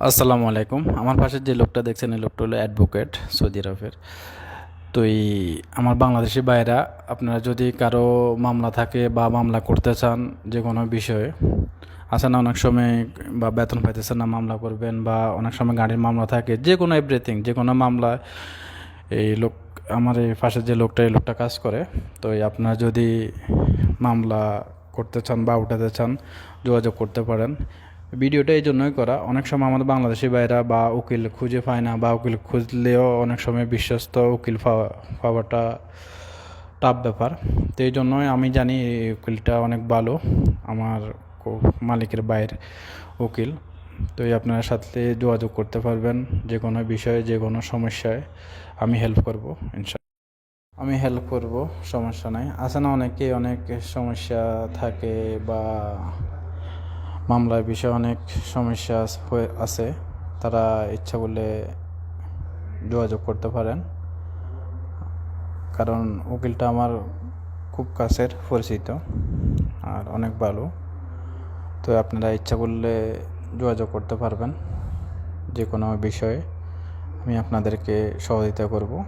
আসসালামু আলাইকুম। আমার পাশে যে লোকটা দেখছেন, এই লোকটা হলো অ্যাডভোকেট সৌদি আরবের। তো এই আমার বাংলাদেশি ভাইরা আপনারা যদি কারও মামলা থাকে বা মামলা করতে চান যে কোনো বিষয়ে আসে না অনেক সময় বা বেতন পাইতেছেন না মামলা করবেন বা অনেক সময় গাড়ির মামলা থাকে, যে কোনো এভরিথিং যে কোনো মামলা এই লোক, আমার এই পাশে যে লোকটা, এই লোকটা কাজ করে। তো এই আপনারা যদি মামলা করতে চান বা উঠাতে চান, যোগাযোগ করতে পারেন। ভিডিওটা এই জন্যই করা। অনেক সময় আমাদের বাংলাদেশি ভাইরা বা উকিল খুঁজে পায় না বা উকিল খুঁজলেও অনেক সময় বিশ্বস্ত উকিল পাওয়া পাওয়াটা টাফ ব্যাপার। তো এই জন্যই আমি জানি এই উকিলটা অনেক ভালো, আমার মালিকের বাইরের উকিল। তো আপনার সাথে যোগাযোগ করতে পারবেন যে কোনো বিষয়ে, যে কোনো সমস্যায়। আমি হেল্প করব, ইনশা আমি হেল্প করব, সমস্যা নাই। আছে না অনেকে, অনেক সমস্যা থাকে বা মামলার বিষয়ে অনেক সমস্যা হয়ে আছে। তারা ইচ্ছা করলে যোগাযোগ করতে পারেন। কারণ উকিলটা আমার খুব কাছের পরিচিত আর অনেক ভালো। তো আপনারা ইচ্ছা করলে যোগাযোগ করতে পারবেন। যে কোনো বিষয়ে আমি আপনাদেরকে সহযোগিতা করব।